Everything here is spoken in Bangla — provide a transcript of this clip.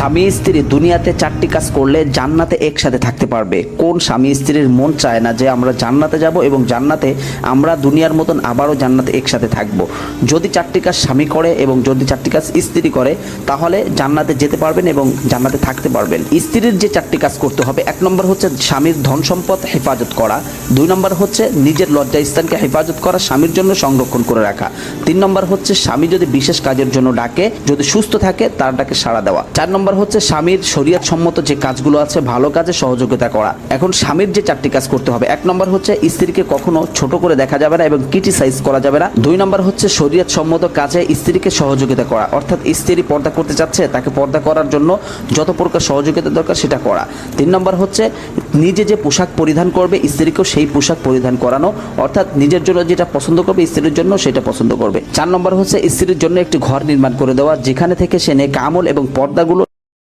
স্বামী স্ত্রী দুনিয়াতে চারটি কাজ করলে জান্নাতে একসাথে থাকতে পারবে। কোন স্বামী স্ত্রীর মন চায় না যে আমরা জান্নাতে যাব এবং জান্নাতে আমরা দুনিয়ার মতন আবারও জান্নাতে একসাথে থাকব। যদি চারটি কাজ স্বামী করে এবং যদি চারটি কাজ স্ত্রী করে, তাহলে জান্নাতে যেতে পারবেন এবং জান্নাতে থাকতে পারবেন। স্ত্রীর যে চারটি কাজ করতে হবে, এক নম্বর হচ্ছে স্বামীর ধন সম্পদ হেফাজত করা, দুই নম্বর হচ্ছে নিজের লজ্জা স্থানকে হেফাজত করা, স্বামীর জন্য সংরক্ষণ করে রাখা। তিন নম্বর হচ্ছে স্বামী যদি বিশেষ কাজের জন্য ডাকে, যদি সুস্থ থাকে, তার ডাকে সাড়া দেওয়া। চার নম্বর হচ্ছে স্বামীর শরীয়ত সম্মত যে কাজগুলো আছে, ভালো কাজে সহযোগিতা করা। এখন স্বামীর যে চারটি কাজ করতে হবে, এক নম্বর হচ্ছে স্ত্রীকে কখনো ছোট করে দেখা যাবে না এবং ক্রিটিসাইজ করা যাবে না। দুই নম্বর হচ্ছে শরীয়ত সম্মত কাজে স্ত্রীকে সহযোগিতা করা, অর্থাৎ স্ত্রী পর্দা করতে চাচ্ছে, তাকে পর্দা করার জন্য যত প্রকার সহযোগিতা দরকার সেটা করা। তিন নম্বর হচ্ছে নিজে যে পোশাক পরিধান করবে, স্ত্রীকেও সেই পোশাক পরিধান করানো, অর্থাৎ নিজের জন্য যেটা পছন্দ করবে, স্ত্রীর জন্য সেটা পছন্দ করবে। চার নম্বর হচ্ছে স্ত্রীর জন্য একটি ঘর নির্মাণ করে দেওয়া, যেখানে থেকে সে নেক আমল এবং পর্দাগুলো